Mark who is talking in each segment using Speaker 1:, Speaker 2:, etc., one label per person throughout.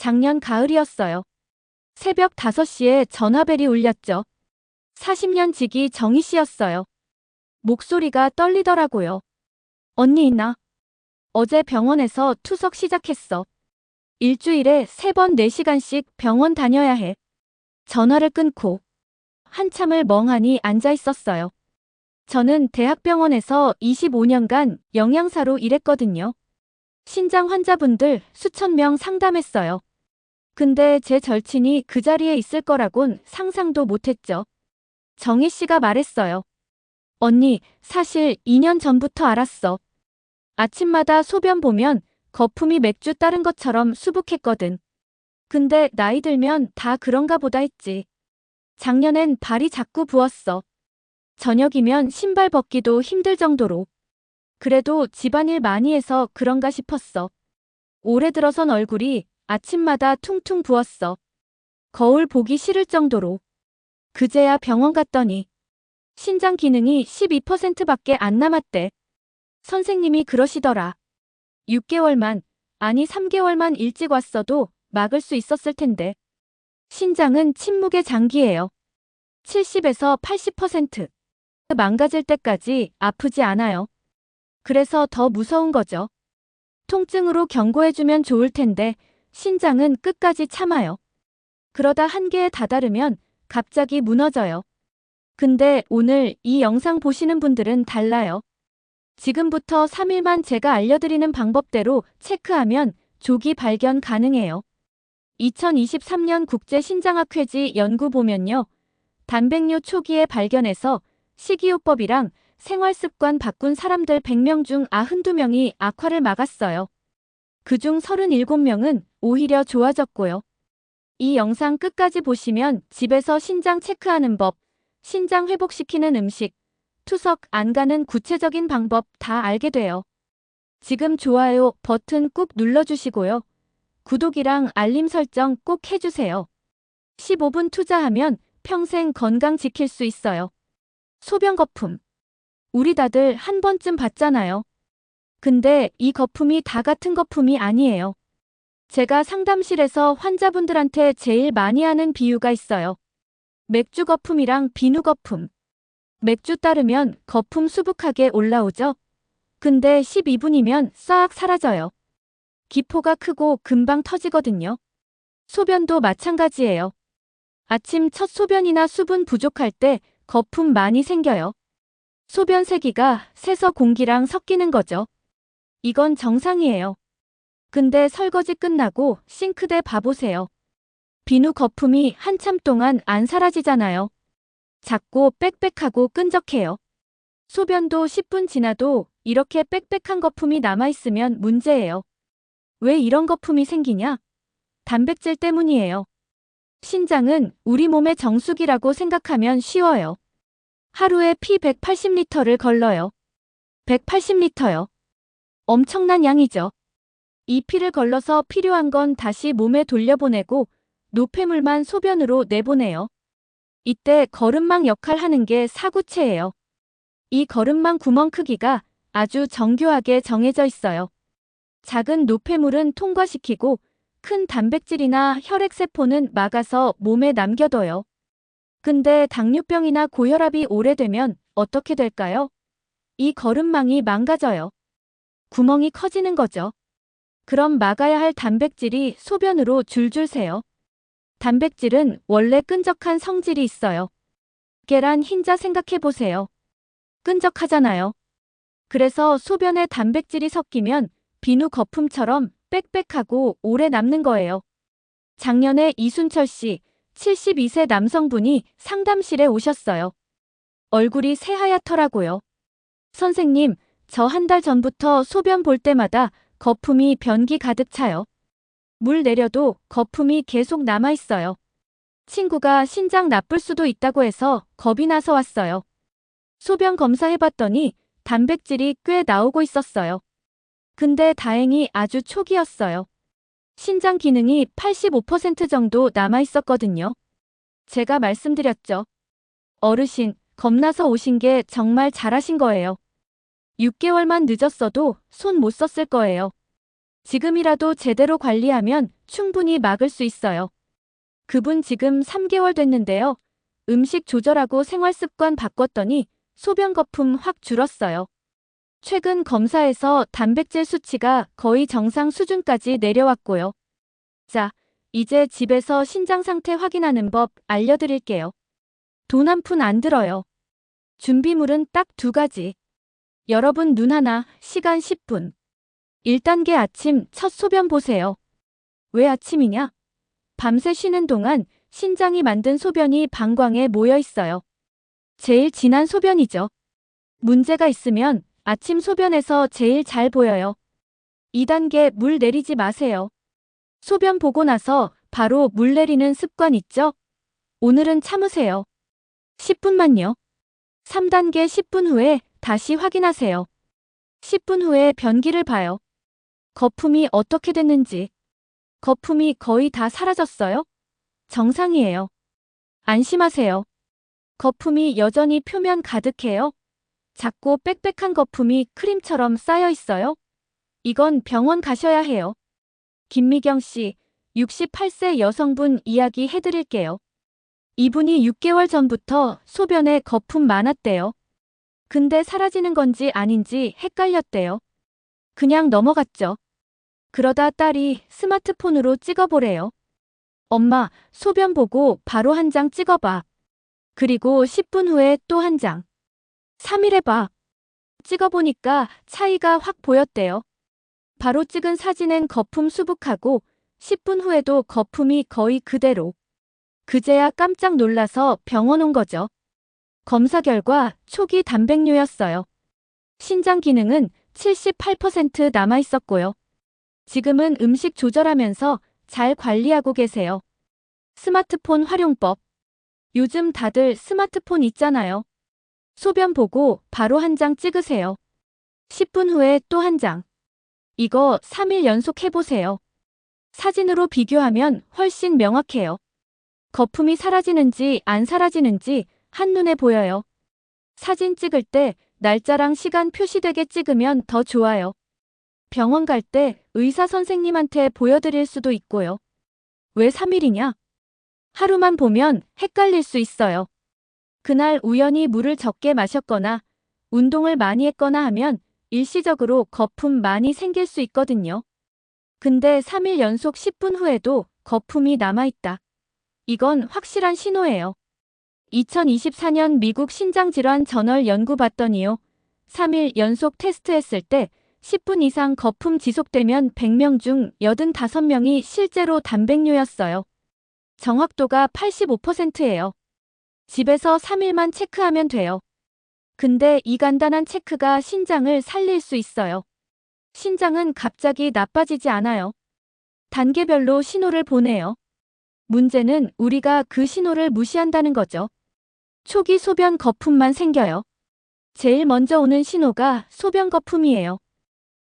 Speaker 1: 작년 가을이었어요. 새벽 5시에 전화벨이 울렸죠. 40년 지기 정희 씨였어요. 목소리가 떨리더라고요. 언니 있나? 어제 병원에서 투석 시작했어. 일주일에 3번 4시간씩 병원 다녀야 해. 전화를 끊고 한참을 멍하니 앉아 있었어요. 저는 대학병원에서 25년간 영양사로 일했거든요. 신장 환자분들 수천 명 상담했어요. 근데 제 절친이 그 자리에 있을 거라곤 상상도 못했죠. 정희 씨가 말했어요. 언니, 사실 2년 전부터 알았어. 아침마다 소변 보면 거품이 맥주 따른 것처럼 수북했거든. 근데 나이 들면 다 그런가 보다 했지. 작년엔 발이 자꾸 부었어. 저녁이면 신발 벗기도 힘들 정도로. 그래도 집안일 많이 해서 그런가 싶었어. 올해 들어선 얼굴이 아침마다 퉁퉁 부었어. 거울 보기 싫을 정도로. 그제야 병원 갔더니 신장 기능이 12%밖에 안 남았대. 선생님이 그러시더라. 6개월만, 아니 3개월만 일찍 왔어도 막을 수 있었을 텐데. 신장은 침묵의 장기예요. 70에서 80%. 망가질 때까지 아프지 않아요. 그래서 더 무서운 거죠. 통증으로 경고해주면 좋을 텐데 신장은 끝까지 참아요. 그러다 한계에 다다르면 갑자기 무너져요. 근데 오늘 이 영상 보시는 분들은 달라요. 지금부터 3일만 제가 알려드리는 방법대로 체크하면 조기 발견 가능해요. 2023년 국제신장학회지 연구 보면요. 단백뇨 초기에 발견해서 식이요법이랑 생활습관 바꾼 사람들 100명 중 92명이 악화를 막았어요. 그중 37명은 오히려 좋아졌고요. 이 영상 끝까지 보시면 집에서 신장 체크하는 법, 신장 회복시키는 음식, 투석 안 가는 구체적인 방법 다 알게 돼요. 지금 좋아요 버튼 꾹 눌러주시고요. 구독이랑 알림 설정 꼭 해주세요. 15분 투자하면 평생 건강 지킬 수 있어요. 소변 거품. 우리 다들 한 번쯤 봤잖아요. 근데 이 거품이 다 같은 거품이 아니에요. 제가 상담실에서 환자분들한테 제일 많이 하는 비유가 있어요. 맥주 거품이랑 비누 거품. 맥주 따르면 거품 수북하게 올라오죠? 근데 12분이면 싹 사라져요. 기포가 크고 금방 터지거든요. 소변도 마찬가지예요. 아침 첫 소변이나 수분 부족할 때 거품 많이 생겨요. 소변 세기가 새서 공기랑 섞이는 거죠. 이건 정상이에요. 근데 설거지 끝나고 싱크대 봐보세요. 비누 거품이 한참 동안 안 사라지잖아요. 작고 빽빽하고 끈적해요. 소변도 10분 지나도 이렇게 빽빽한 거품이 남아있으면 문제예요. 왜 이런 거품이 생기냐? 단백질 때문이에요. 신장은 우리 몸의 정수기라고 생각하면 쉬워요. 하루에 피 180리터를 걸러요. 180리터요. 엄청난 양이죠. 이 피를 걸러서 필요한 건 다시 몸에 돌려보내고 노폐물만 소변으로 내보내요. 이때 거름망 역할 하는 게 사구체예요. 이 거름망 구멍 크기가 아주 정교하게 정해져 있어요. 작은 노폐물은 통과시키고 큰 단백질이나 혈액세포는 막아서 몸에 남겨둬요. 근데 당뇨병이나 고혈압이 오래되면 어떻게 될까요? 이 거름망이 망가져요. 구멍이 커지는 거죠. 그럼 막아야 할 단백질이 소변으로 줄줄 새요. 단백질은 원래 끈적한 성질이 있어요. 계란 흰자 생각해 보세요. 끈적하잖아요. 그래서 소변에 단백질이 섞이면 비누 거품처럼 빽빽하고 오래 남는 거예요. 작년에 이순철 씨, 72세 남성분이 상담실에 오셨어요. 얼굴이 새하얗더라고요. 선생님, 저 한 달 전부터 소변 볼 때마다 거품이 변기 가득 차요. 물 내려도 거품이 계속 남아 있어요. 친구가 신장 나쁠 수도 있다고 해서 겁이 나서 왔어요. 소변 검사해봤더니 단백질이 꽤 나오고 있었어요. 근데 다행히 아주 초기였어요. 신장 기능이 85% 정도 남아 있었거든요. 제가 말씀드렸죠. 어르신, 겁나서 오신 게 정말 잘하신 거예요. 6개월만 늦었어도 손 못 썼을 거예요. 지금이라도 제대로 관리하면 충분히 막을 수 있어요. 그분 지금 3개월 됐는데요. 음식 조절하고 생활 습관 바꿨더니 소변 거품 확 줄었어요. 최근 검사에서 단백질 수치가 거의 정상 수준까지 내려왔고요. 자, 이제 집에서 신장 상태 확인하는 법 알려드릴게요. 돈 한 푼 안 들어요. 준비물은 딱 두 가지. 여러분 눈 하나, 시간 10분. 1단계 아침 첫 소변 보세요. 왜 아침이냐? 밤새 쉬는 동안 신장이 만든 소변이 방광에 모여 있어요. 제일 진한 소변이죠. 문제가 있으면 아침 소변에서 제일 잘 보여요. 2단계 물 내리지 마세요. 소변 보고 나서 바로 물 내리는 습관 있죠? 오늘은 참으세요. 10분만요. 3단계 10분 후에 다시 확인하세요. 10분 후에 변기를 봐요. 거품이 어떻게 됐는지. 거품이 거의 다 사라졌어요? 정상이에요. 안심하세요. 거품이 여전히 표면 가득해요. 작고 빽빽한 거품이 크림처럼 쌓여 있어요. 이건 병원 가셔야 해요. 김미경 씨, 68세 여성분 이야기 해드릴게요. 이분이 6개월 전부터 소변에 거품 많았대요. 근데 사라지는 건지 아닌지 헷갈렸대요. 그냥 넘어갔죠. 그러다 딸이 스마트폰으로 찍어보래요. 엄마, 소변 보고 바로 한 장 찍어봐. 그리고 10분 후에 또 한 장. 3일 해봐. 찍어보니까 차이가 확 보였대요. 바로 찍은 사진엔 거품 수북하고 10분 후에도 거품이 거의 그대로. 그제야 깜짝 놀라서 병원 온 거죠. 검사 결과 초기 단백뇨였어요. 신장 기능은 78% 남아 있었고요. 지금은 음식 조절하면서 잘 관리하고 계세요. 스마트폰 활용법. 요즘 다들 스마트폰 있잖아요. 소변 보고 바로 한 장 찍으세요. 10분 후에 또 한 장. 이거 3일 연속 해보세요. 사진으로 비교하면 훨씬 명확해요. 거품이 사라지는지 안 사라지는지 한눈에 보여요. 사진 찍을 때 날짜랑 시간 표시되게 찍으면 더 좋아요. 병원 갈 때 의사 선생님한테 보여드릴 수도 있고요. 왜 3일이냐? 하루만 보면 헷갈릴 수 있어요. 그날 우연히 물을 적게 마셨거나 운동을 많이 했거나 하면 일시적으로 거품 많이 생길 수 있거든요. 근데 3일 연속 10분 후에도 거품이 남아있다. 이건 확실한 신호예요. 2024년 미국 신장질환 저널 연구 봤더니요. 3일 연속 테스트했을 때 10분 이상 거품 지속되면 100명 중 85명이 실제로 단백뇨였어요. 정확도가 85%예요. 집에서 3일만 체크하면 돼요. 근데 이 간단한 체크가 신장을 살릴 수 있어요. 신장은 갑자기 나빠지지 않아요. 단계별로 신호를 보내요. 문제는 우리가 그 신호를 무시한다는 거죠. 초기 소변 거품만 생겨요. 제일 먼저 오는 신호가 소변 거품이에요.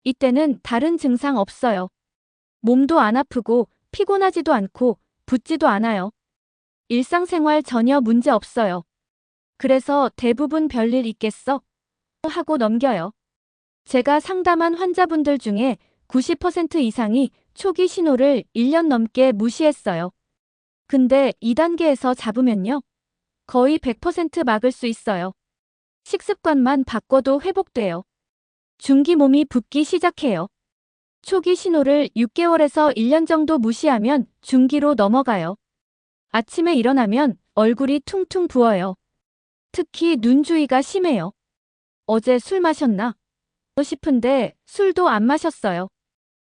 Speaker 1: 이때는 다른 증상 없어요. 몸도 안 아프고 피곤하지도 않고 붓지도 않아요. 일상생활 전혀 문제 없어요. 그래서 대부분 별일 있겠어? 하고 넘겨요. 제가 상담한 환자분들 중에 90% 이상이 초기 신호를 1년 넘게 무시했어요. 근데 2단계에서 잡으면요. 거의 100% 막을 수 있어요. 식습관만 바꿔도 회복돼요. 중기 몸이 붓기 시작해요. 초기 신호를 6개월에서 1년 정도 무시하면 중기로 넘어가요. 아침에 일어나면 얼굴이 퉁퉁 부어요. 특히 눈 주위가 심해요. 어제 술 마셨나? 싶은데 술도 안 마셨어요.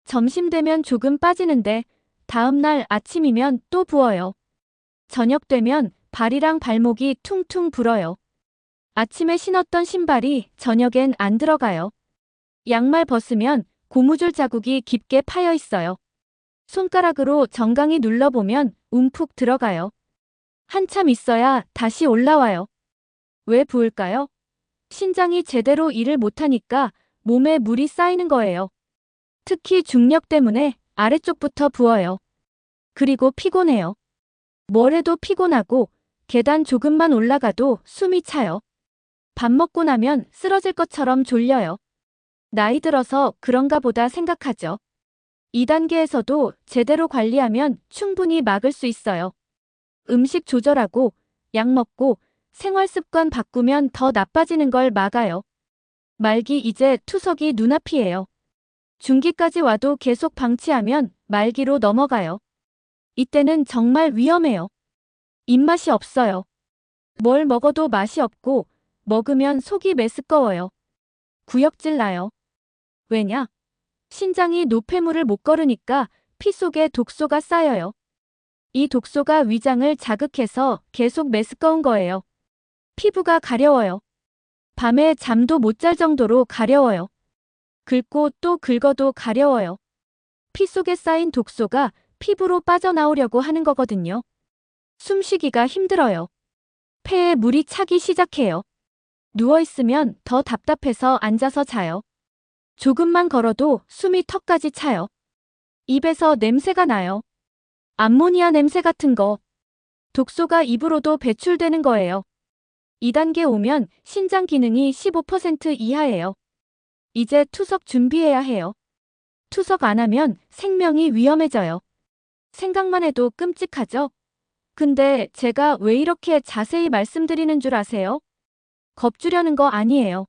Speaker 1: 점심 되면 조금 빠지는데 다음날 아침이면 또 부어요. 저녁 되면 발이랑 발목이 퉁퉁 불어요. 아침에 신었던 신발이 저녁엔 안 들어가요. 양말 벗으면 고무줄 자국이 깊게 파여 있어요. 손가락으로 정강이 눌러보면 움푹 들어가요. 한참 있어야 다시 올라와요. 왜 부을까요? 신장이 제대로 일을 못하니까 몸에 물이 쌓이는 거예요. 특히 중력 때문에 아래쪽부터 부어요. 그리고 피곤해요. 뭘 해도 피곤하고 계단 조금만 올라가도 숨이 차요. 밥 먹고 나면 쓰러질 것처럼 졸려요. 나이 들어서 그런가 보다 생각하죠. 2단계에서도 제대로 관리하면 충분히 막을 수 있어요. 음식 조절하고 약 먹고 생활 습관 바꾸면 더 나빠지는 걸 막아요. 말기 이제 투석이 눈앞이에요. 중기까지 와도 계속 방치하면 말기로 넘어가요. 이때는 정말 위험해요. 입맛이 없어요. 뭘 먹어도 맛이 없고 먹으면 속이 메스꺼워요. 구역질 나요. 왜냐? 신장이 노폐물을 못 거르니까 피 속에 독소가 쌓여요. 이 독소가 위장을 자극해서 계속 메스꺼운 거예요. 피부가 가려워요. 밤에 잠도 못 잘 정도로 가려워요. 긁고 또 긁어도 가려워요. 피 속에 쌓인 독소가 피부로 빠져나오려고 하는 거거든요. 숨쉬기가 힘들어요. 폐에 물이 차기 시작해요. 누워있으면 더 답답해서 앉아서 자요. 조금만 걸어도 숨이 턱까지 차요. 입에서 냄새가 나요. 암모니아 냄새 같은 거. 독소가 입으로도 배출되는 거예요. 2단계 오면 신장 기능이 15% 이하예요. 이제 투석 준비해야 해요. 투석 안 하면 생명이 위험해져요. 생각만 해도 끔찍하죠? 근데 제가 왜 이렇게 자세히 말씀드리는 줄 아세요? 겁주려는 거 아니에요.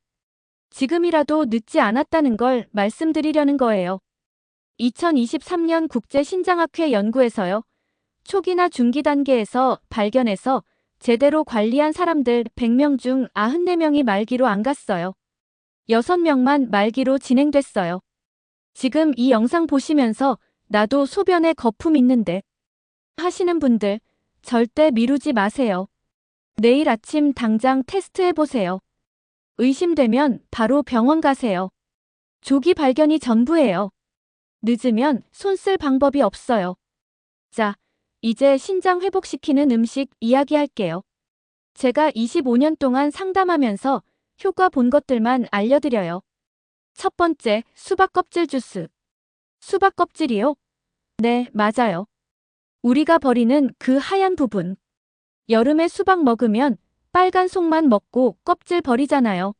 Speaker 1: 지금이라도 늦지 않았다는 걸 말씀드리려는 거예요. 2023년 국제신장학회 연구에서요. 초기나 중기 단계에서 발견해서 제대로 관리한 사람들 100명 중 94명이 말기로 안 갔어요. 6명만 말기로 진행됐어요. 지금 이 영상 보시면서 나도 소변에 거품 있는데 하시는 분들 절대 미루지 마세요. 내일 아침 당장 테스트 해보세요. 의심되면 바로 병원 가세요. 조기 발견이 전부예요. 늦으면 손 쓸 방법이 없어요. 자, 이제 신장 회복시키는 음식 이야기할게요. 제가 25년 동안 상담하면서 효과 본 것들만 알려드려요. 첫 번째, 수박 껍질 주스. 수박 껍질이요? 네, 맞아요. 우리가 버리는 그 하얀 부분. 여름에 수박 먹으면 빨간 속만 먹고 껍질 버리잖아요.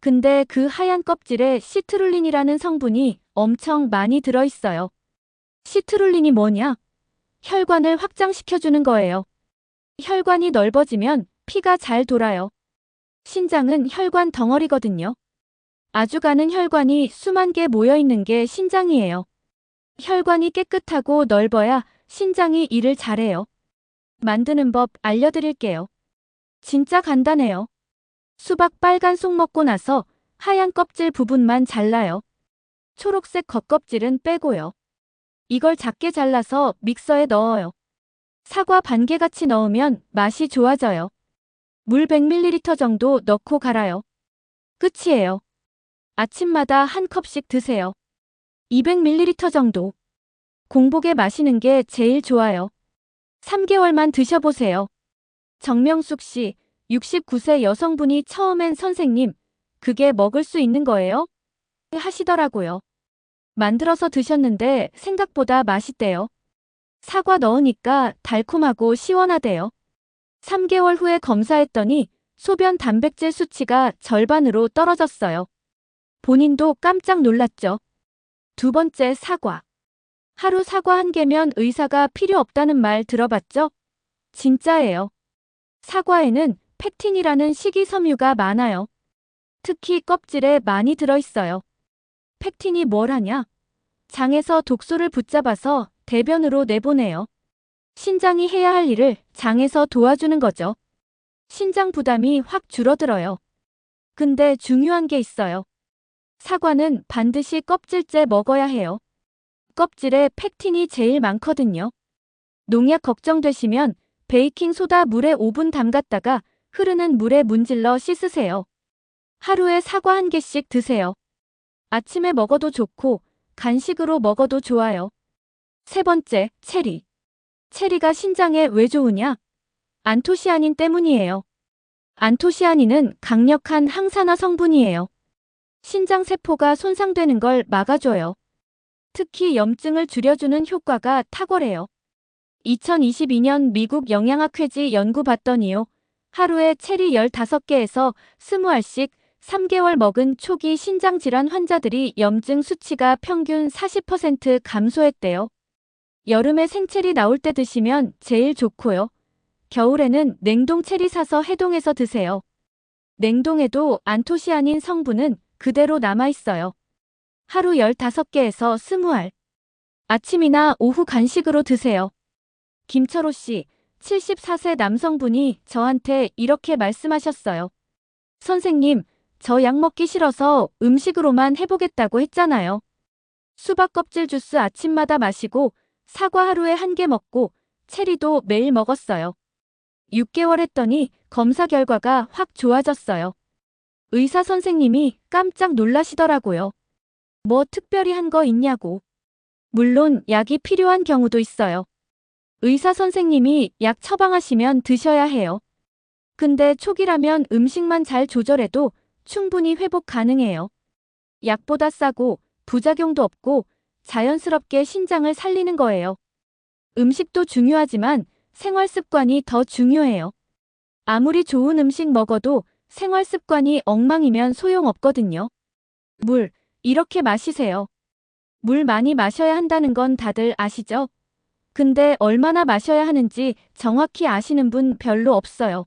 Speaker 1: 근데 그 하얀 껍질에 시트룰린이라는 성분이 엄청 많이 들어있어요. 시트룰린이 뭐냐? 혈관을 확장시켜주는 거예요. 혈관이 넓어지면 피가 잘 돌아요. 신장은 혈관 덩어리거든요. 아주 가는 혈관이 수만 개 모여 있는 게 신장이에요. 혈관이 깨끗하고 넓어야 신장이 일을 잘해요. 만드는 법 알려드릴게요. 진짜 간단해요. 수박 빨간 속 먹고 나서 하얀 껍질 부분만 잘라요. 초록색 겉껍질은 빼고요. 이걸 작게 잘라서 믹서에 넣어요. 사과 반 개 같이 넣으면 맛이 좋아져요. 물 100ml 정도 넣고 갈아요. 끝이에요. 아침마다 한 컵씩 드세요. 200ml 정도. 공복에 마시는 게 제일 좋아요. 3개월만 드셔보세요. 정명숙 씨, 69세 여성분이 처음엔 선생님, 그게 먹을 수 있는 거예요? 하시더라고요. 만들어서 드셨는데 생각보다 맛있대요. 사과 넣으니까 달콤하고 시원하대요. 3개월 후에 검사했더니 소변 단백질 수치가 절반으로 떨어졌어요. 본인도 깜짝 놀랐죠. 두 번째 사과. 하루 사과 한 개면 의사가 필요 없다는 말 들어봤죠? 진짜예요. 사과에는 팩틴이라는 식이섬유가 많아요. 특히 껍질에 많이 들어있어요. 팩틴이 뭘 하냐? 장에서 독소를 붙잡아서 대변으로 내보내요. 신장이 해야 할 일을 장에서 도와주는 거죠. 신장 부담이 확 줄어들어요. 근데 중요한 게 있어요. 사과는 반드시 껍질째 먹어야 해요. 껍질에 팩틴이 제일 많거든요. 농약 걱정되시면 베이킹 소다 물에 5분 담갔다가 흐르는 물에 문질러 씻으세요. 하루에 사과 한 개씩 드세요. 아침에 먹어도 좋고 간식으로 먹어도 좋아요. 세 번째, 체리. 체리가 신장에 왜 좋으냐? 안토시아닌 때문이에요. 안토시아닌은 강력한 항산화 성분이에요. 신장 세포가 손상되는 걸 막아줘요. 특히 염증을 줄여주는 효과가 탁월해요. 2022년 미국 영양학회지 연구 봤더니요. 하루에 체리 15개에서 20알씩 3개월 먹은 초기 신장질환 환자들이 염증 수치가 평균 40% 감소했대요. 여름에 생체리 나올 때 드시면 제일 좋고요. 겨울에는 냉동 체리 사서 해동해서 드세요. 냉동에도 안토시아닌 성분은 그대로 남아있어요. 하루 15개에서 20알. 아침이나 오후 간식으로 드세요. 김철호 씨, 74세 남성분이 저한테 이렇게 말씀하셨어요. 선생님, 저 약 먹기 싫어서 음식으로만 해보겠다고 했잖아요. 수박 껍질 주스 아침마다 마시고 사과 하루에 한 개 먹고 체리도 매일 먹었어요. 6개월 했더니 검사 결과가 확 좋아졌어요. 의사 선생님이 깜짝 놀라시더라고요. 뭐 특별히 한 거 있냐고. 물론 약이 필요한 경우도 있어요. 의사 선생님이 약 처방하시면 드셔야 해요. 근데 초기라면 음식만 잘 조절해도 충분히 회복 가능해요. 약보다 싸고 부작용도 없고 자연스럽게 신장을 살리는 거예요. 음식도 중요하지만 생활 습관이 더 중요해요. 아무리 좋은 음식 먹어도 생활 습관이 엉망이면 소용없거든요. 물, 이렇게 마시세요. 물 많이 마셔야 한다는 건 다들 아시죠? 근데 얼마나 마셔야 하는지 정확히 아시는 분 별로 없어요.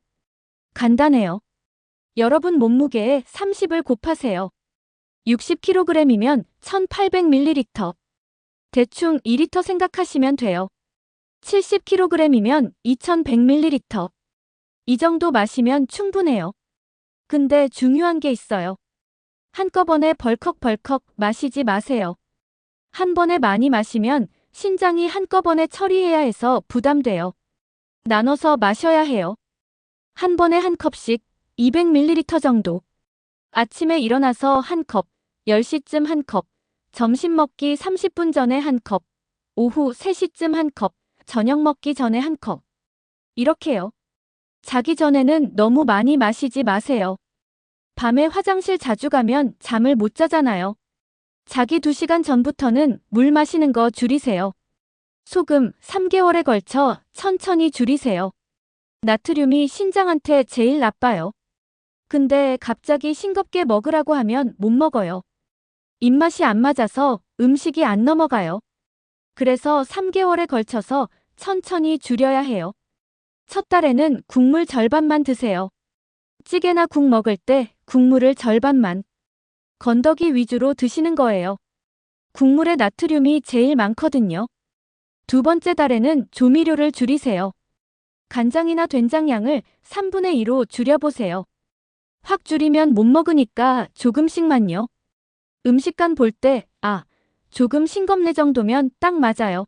Speaker 1: 간단해요. 여러분 몸무게에 30을 곱하세요. 60kg이면 1800ml. 대충 2리터 생각하시면 돼요. 70kg이면 2100ml. 이 정도 마시면 충분해요. 근데 중요한 게 있어요. 한꺼번에 벌컥벌컥 마시지 마세요. 한 번에 많이 마시면 신장이 한꺼번에 처리해야 해서 부담돼요. 나눠서 마셔야 해요. 한 번에 한 컵씩 200ml 정도. 아침에 일어나서 한 컵, 10시쯤 한 컵, 점심 먹기 30분 전에 한 컵, 오후 3시쯤 한 컵, 저녁 먹기 전에 한 컵. 이렇게요. 자기 전에는 너무 많이 마시지 마세요. 밤에 화장실 자주 가면 잠을 못 자잖아요. 자기 2시간 전부터는 물 마시는 거 줄이세요. 소금 3개월에 걸쳐 천천히 줄이세요. 나트륨이 신장한테 제일 나빠요. 근데 갑자기 싱겁게 먹으라고 하면 못 먹어요. 입맛이 안 맞아서 음식이 안 넘어가요. 그래서 3개월에 걸쳐서 천천히 줄여야 해요. 첫 달에는 국물 절반만 드세요. 찌개나 국 먹을 때 국물을 절반만. 건더기 위주로 드시는 거예요. 국물에 나트륨이 제일 많거든요. 두 번째 달에는 조미료를 줄이세요. 간장이나 된장 양을 3분의 2로 줄여보세요. 확 줄이면 못 먹으니까 조금씩만요. 음식간 볼 때, 아, 조금 싱겁네 정도면 딱 맞아요.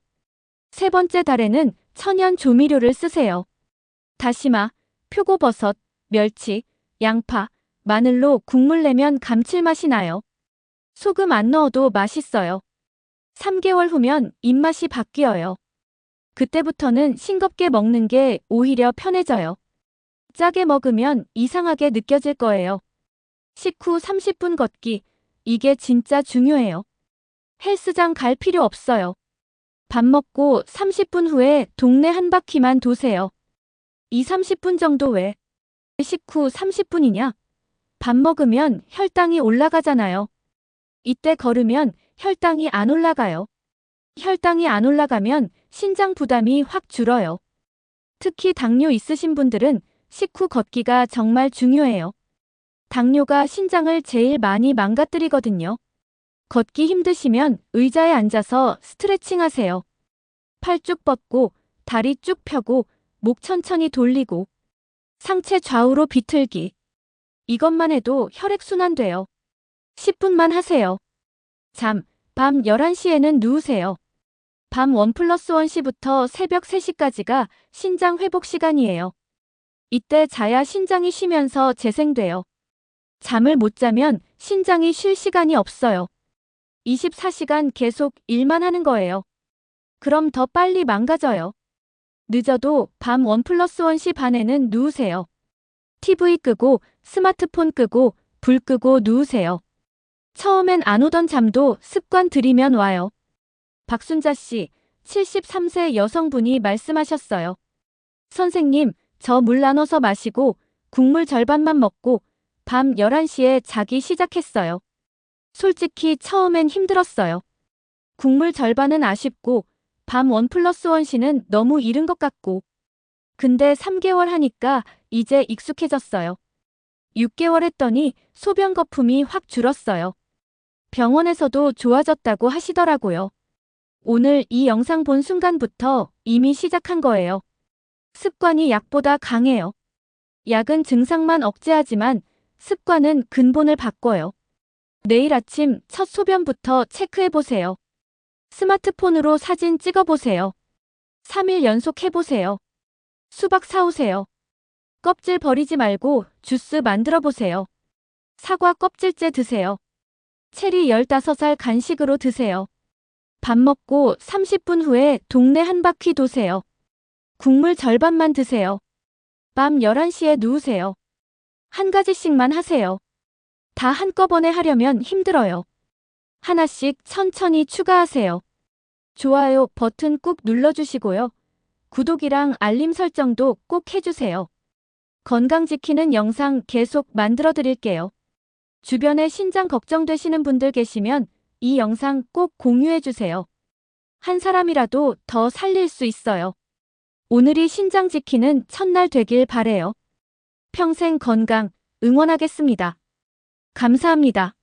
Speaker 1: 세 번째 달에는 천연 조미료를 쓰세요. 다시마, 표고버섯, 멸치, 양파, 마늘로 국물 내면 감칠맛이 나요. 소금 안 넣어도 맛있어요. 3개월 후면 입맛이 바뀌어요. 그때부터는 싱겁게 먹는 게 오히려 편해져요. 짜게 먹으면 이상하게 느껴질 거예요. 식후 30분 걷기, 이게 진짜 중요해요. 헬스장 갈 필요 없어요. 밥 먹고 30분 후에 동네 한 바퀴만 도세요. 2, 30분 정도 왜? 식후 30분이냐? 밥 먹으면 혈당이 올라가잖아요. 이때 걸으면 혈당이 안 올라가요. 혈당이 안 올라가면 신장 부담이 확 줄어요. 특히 당뇨 있으신 분들은 식후 걷기가 정말 중요해요. 당뇨가 신장을 제일 많이 망가뜨리거든요. 걷기 힘드시면 의자에 앉아서 스트레칭 하세요. 팔 쭉 뻗고, 다리 쭉 펴고, 목 천천히 돌리고, 상체 좌우로 비틀기. 이것만 해도 혈액순환 돼요. 10분만 하세요. 잠, 밤 11시에는 누우세요. 밤 1 플러스 1시부터 새벽 3시까지가 신장 회복 시간이에요. 이때 자야 신장이 쉬면서 재생돼요. 잠을 못 자면 신장이 쉴 시간이 없어요. 24시간 계속 일만 하는 거예요. 그럼 더 빨리 망가져요. 늦어도 밤 1 플러스 1시 반에는 누우세요. TV 끄고 스마트폰 끄고 불 끄고 누우세요. 처음엔 안 오던 잠도 습관 들이면 와요. 박순자 씨, 73세 여성분이 말씀하셨어요. 선생님, 저 물 나눠서 마시고 국물 절반만 먹고 밤 11시에 자기 시작했어요. 솔직히 처음엔 힘들었어요. 국물 절반은 아쉽고 밤 원 플러스 원 시는 너무 이른 것 같고. 근데 3개월 하니까 이제 익숙해졌어요. 6개월 했더니 소변 거품이 확 줄었어요. 병원에서도 좋아졌다고 하시더라고요. 오늘 이 영상 본 순간부터 이미 시작한 거예요. 습관이 약보다 강해요. 약은 증상만 억제하지만 습관은 근본을 바꿔요. 내일 아침 첫 소변부터 체크해보세요. 스마트폰으로 사진 찍어보세요. 3일 연속 해보세요. 수박 사오세요. 껍질 버리지 말고 주스 만들어 보세요. 사과 껍질째 드세요. 체리 15살 간식으로 드세요. 밥 먹고 30분 후에 동네 한 바퀴 도세요. 국물 절반만 드세요. 밤 11시에 누우세요. 한 가지씩만 하세요. 다 한꺼번에 하려면 힘들어요. 하나씩 천천히 추가하세요. 좋아요 버튼 꾹 눌러주시고요. 구독이랑 알림 설정도 꼭 해주세요. 건강 지키는 영상 계속 만들어 드릴게요. 주변에 신장 걱정되시는 분들 계시면 이 영상 꼭 공유해 주세요. 한 사람이라도 더 살릴 수 있어요. 오늘이 신장 지키는 첫날 되길 바래요. 평생 건강 응원하겠습니다. 감사합니다.